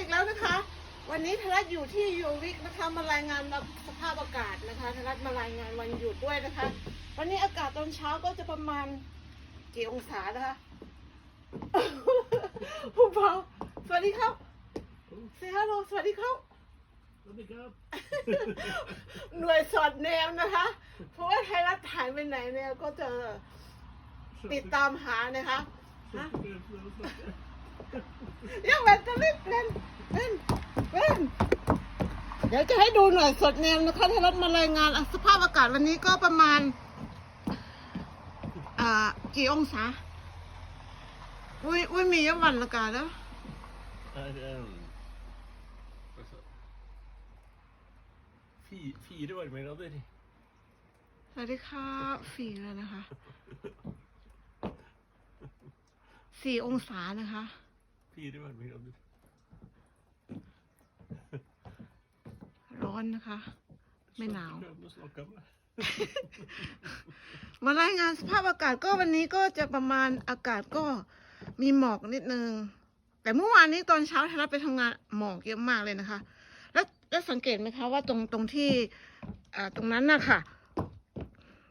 อีกแล้วนะคะ วันนี้ธรัตอยู่ที่ยูวิกนะคะมารายงานสภาพอากาศนะคะธรัตมารายงานวันหยุดด้วยนะคะ วันนี้อากาศตอนเช้าก็จะประมาณกี่องศานะคะผู้เบาสวัสดีครับเซฮัลโหลสวัสดีครับสวัสดีครับ หน่วยสอดแนมนะคะ เพราะว่าไทยรัฐถ่ายไปไหนเนี่ยก็จะติดตามหานะคะฮะ ยังแบตเตอรี่เป็นเป็นเป็นเดี๋ยวจะให้ดูหน่อยสดแนมนะคะไทยรัฐมารายงานสภาพอากาศวันนี้ก็ประมาณ อ่า กี่องศา อุ้ยอุ้ยมียวันอากาศแล้วพี่พี่ด้วยไหมเราด้วยดิสวัสดีค่ะฝีแล้วนะคะ สี่องศานะคะ พี่ด้วยไหมเราด้วยร้อนนะคะ ไม่หนาวเริ่มรู้สึกกลับมามารายงานสภาพอากาศก็วันนี้ก็จะประมาณอากาศก็มีหมอกนิดนึง แต่เมื่อวานนี้ตอนเช้าทารัฐไปทำงานหมอกเยอะมากเลยนะคะ แล้วแล้วสังเกตไหมคะว่าตรงตรงที่อ่าตรงนั้นน่ะค่ะ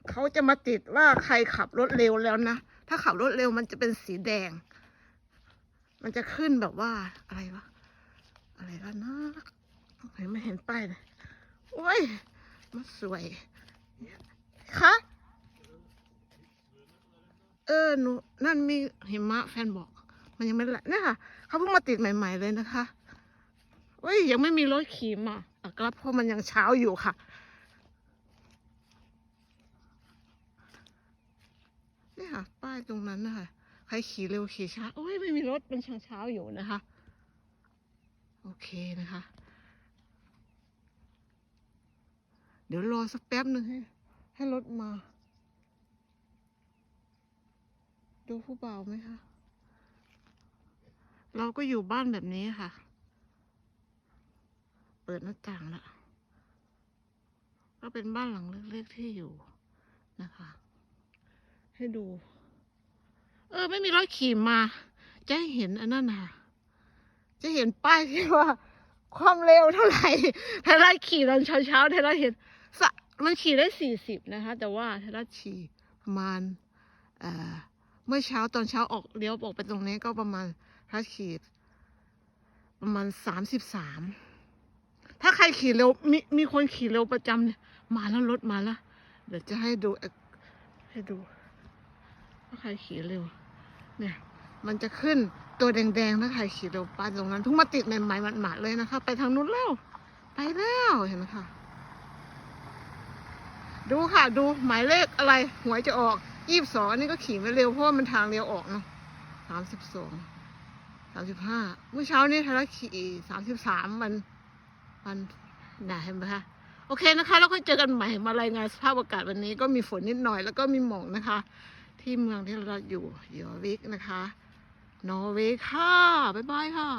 เขาจะมาติดว่าใครขับรถเร็วแล้วนะ ถ้าขับรถเร็วมันจะเป็นสีแดง มันจะขึ้นแบบว่าอะไรวะ อะไรวะนนะเห็นไม่เห็นป้ายเลยโอ้ย มันสวยคะเออหนูนั่นมีหิมะแฟนบอก มันยังไม่ละเนี่ยค่ะเขาเพิ่งมาติดใหม่ ๆเลยนะคะเว้ยยังไม่มีรถขี่มาอะครับเพราะมันยังเช้าอยู่ค่ะเนี่ยค่ะ ป้ายตรงนั้นนะคะ ใครขี่เร็วขี่ช้า โอ้ยไม่มีรถมันเช้าๆอยู่นะคะ โอเคนะคะ เดี๋ยวรอสักแป๊บหนึ่งให้ให้รถมา ดูผู้เบาไหมคะ เราก็อยู่บ้านแบบนี้ค่ะ เปิดหน้าต่างละก็เป็นบ้านหลังเล็กๆที่อยู่นะคะ ให้ดู เออ ไม่มีรถขี่มา จะเห็นอันนั้นค่ะ จะเห็นป้ายที่ว่า ความเร็วเท่าไหร่ไทยรัฐขี่ตอนเช้าๆไทยรัฐเห็นสะมันขี่ได้สี่สิบนะคะ แต่ว่าไทยรัฐขี่ประมาณเอ่อเมื่อเช้าตอนเช้าออกเลี้ยวออกไปตรงนี้ก็ประมาณถ้าขี่ประมาณสามสิบสามถ้าใครขี่เร็วมีมีคนขี่เร็วประจำเนี่ยมาแล้วรถมาแล้ว เดี๋ยวจะให้ดูให้ดูว่าใครขี่เร็ว เนี่ย มันจะขึ้นตัวแดงๆถ้าใครขี่เร็วไปตรงนั้นเพิ่งมาติดใหม่ๆหมาดๆเลยนะคะ ไปทางนู้นแล้วไปแล้วเห็นไหมคะดูค่ะดูหมายเลขอะไรหวยจะออกยี่สิบสองอันนี้ก็ขี่ไม่เร็วเพราะว่ามันทางเลี้ยวออกเนาะสามสิบสองสามสิบห้าเมื่อเช้านี้ทาราขี่สามสิบสามมันมันหนาเห็นไหมคะโอเคนะคะ แล้วก็เจอกันใหม่มารายงานสภาพอากาศวันนี้ก็มีฝนนิดหน่อยแล้วก็มีหมอกนะคะ ที่เมืองที่เราอยู่ยอวิกนะคะ นอร์เวย์ค่ะ บ๊ายบายค่ะ